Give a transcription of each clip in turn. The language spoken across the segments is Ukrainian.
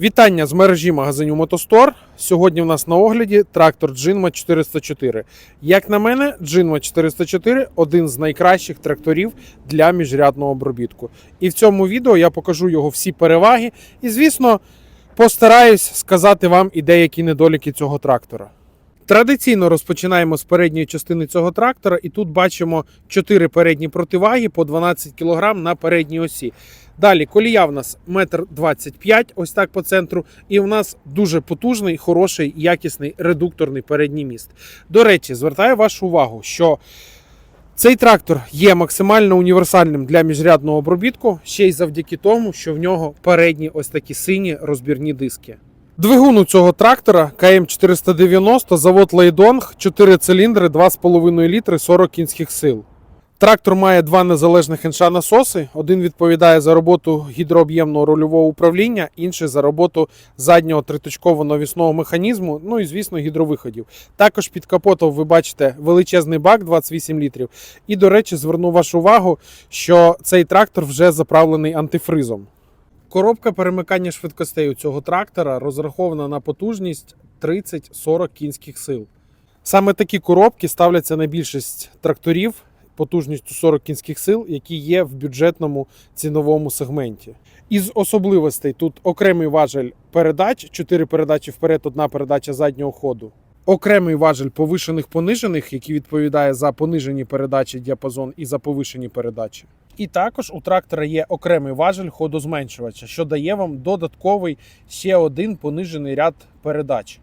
Вітання з мережі магазинів Мотостор. Сьогодні в нас на огляді трактор Джинма 404. Як на мене, Джинма 404 один з найкращих тракторів для міжрядного обробітку. І в цьому відео я покажу його всі переваги і, звісно, постараюсь сказати вам і деякі недоліки цього трактора. Традиційно розпочинаємо з передньої частини цього трактора, і тут бачимо 4 передні противаги по 12 кг на передній осі. Далі колія в нас 1,25 м, ось так по центру, і в нас дуже потужний, хороший, якісний редукторний передній міст. До речі, звертаю вашу увагу, що цей трактор є максимально універсальним для міжрядного обробітку, ще й завдяки тому, що в нього передні ось такі сині розбірні диски. Двигун у цього трактора КМ490, завод Лейдонг, 4 циліндри, 2,5 літри, 40 кінських сил. Трактор має два незалежних інша насоси. Один відповідає за роботу гідрооб'ємного рульового управління, інший за роботу заднього триточкового навісного механізму, ну і звісно, гідровиходів. Також під капотом ви бачите величезний бак 28 літрів. І, до речі, зверну вашу увагу, що цей трактор вже заправлений антифризом. Коробка перемикання швидкостей у цього трактора розрахована на потужність 30-40 кінських сил. Саме такі коробки ставляться на більшість тракторів потужністю 40 кінських сил, які є в бюджетному ціновому сегменті. Із особливостей тут окремий важель передач, 4 передачі вперед, одна передача заднього ходу. Окремий важель повишених понижених, який відповідає за понижені передачі діапазон і за повишені передачі. І також у трактора є окремий важель ходозменшувача, що дає вам додатковий ще один понижений ряд передач.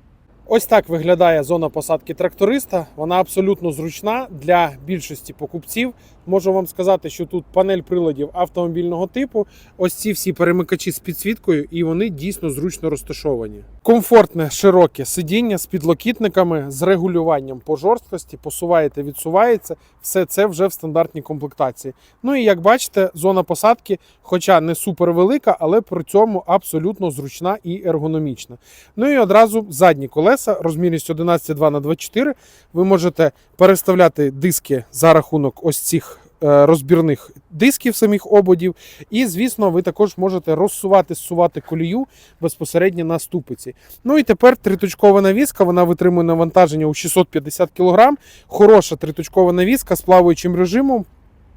Ось так виглядає зона посадки тракториста. Вона абсолютно зручна для більшості покупців. Можу вам сказати, що тут панель приладів автомобільного типу. Ось ці всі перемикачі з підсвіткою, і вони дійсно зручно розташовані. Комфортне, широке сидіння з підлокітниками, з регулюванням по жорсткості, посуваєте, відсувається. Все це вже в стандартній комплектації. Ну і як бачите, зона посадки, хоча не супер велика, але при цьому абсолютно зручна і ергономічна. Ну і одразу задні колеса розмірністю 11,2 на 24 Ви можете переставляти диски за рахунок ось цих е, розбірних дисків самих ободів. І, звісно, ви також можете розсувати, зсувати колію безпосередньо на ступиці. Ну і тепер триточкова навіска, вона витримує навантаження у 650 кг. Хороша триточкова навіска з плаваючим режимом.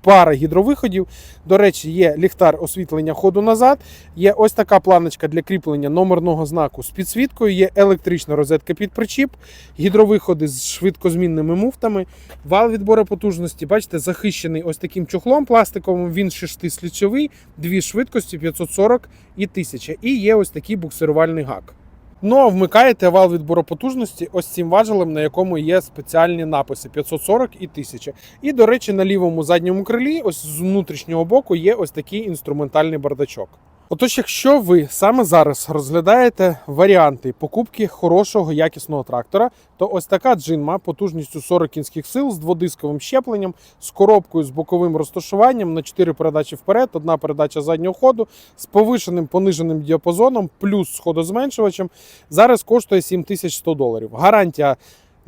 Пара гідровиходів. До речі, є ліхтар освітлення ходу назад. Є ось така планочка для кріплення номерного знаку з підсвіткою. Є електрична розетка під причіп, гідровиходи з швидкозмінними муфтами, вал відбору потужності. Бачите, захищений ось таким чохлом пластиковим. Він шестислічовий, дві швидкості 540 і 1000. І є ось такий буксирувальний гак. Ну а вмикаєте вал відбору потужності ось цим важелем, на якому є спеціальні написи 540 і 1000. І, до речі, на лівому задньому крилі, ось з внутрішнього боку, є ось такий інструментальний бардачок. Отож, якщо ви саме зараз розглядаєте варіанти покупки хорошого якісного трактора, то ось така джинма потужністю 40 кінських сил з дводисковим щепленням, з коробкою з боковим розташуванням на 4 передачі вперед, одна передача заднього ходу, з повишеним пониженим діапазоном, плюс з ходозменшувачем, зараз коштує 7100 доларів. Гарантія.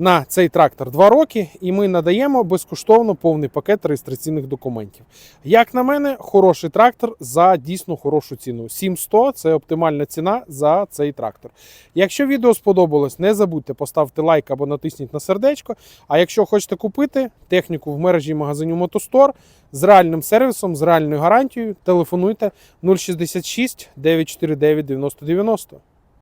На цей трактор 2 роки, і ми надаємо безкоштовно повний пакет реєстраційних документів. Як на мене, хороший трактор за дійсно хорошу ціну. 7100 – це оптимальна ціна за цей трактор. Якщо відео сподобалось, не забудьте поставити лайк або натисніть на сердечко. А якщо хочете купити техніку в мережі магазинів Мотостор з реальним сервісом, з реальною гарантією, телефонуйте 066 949 9090.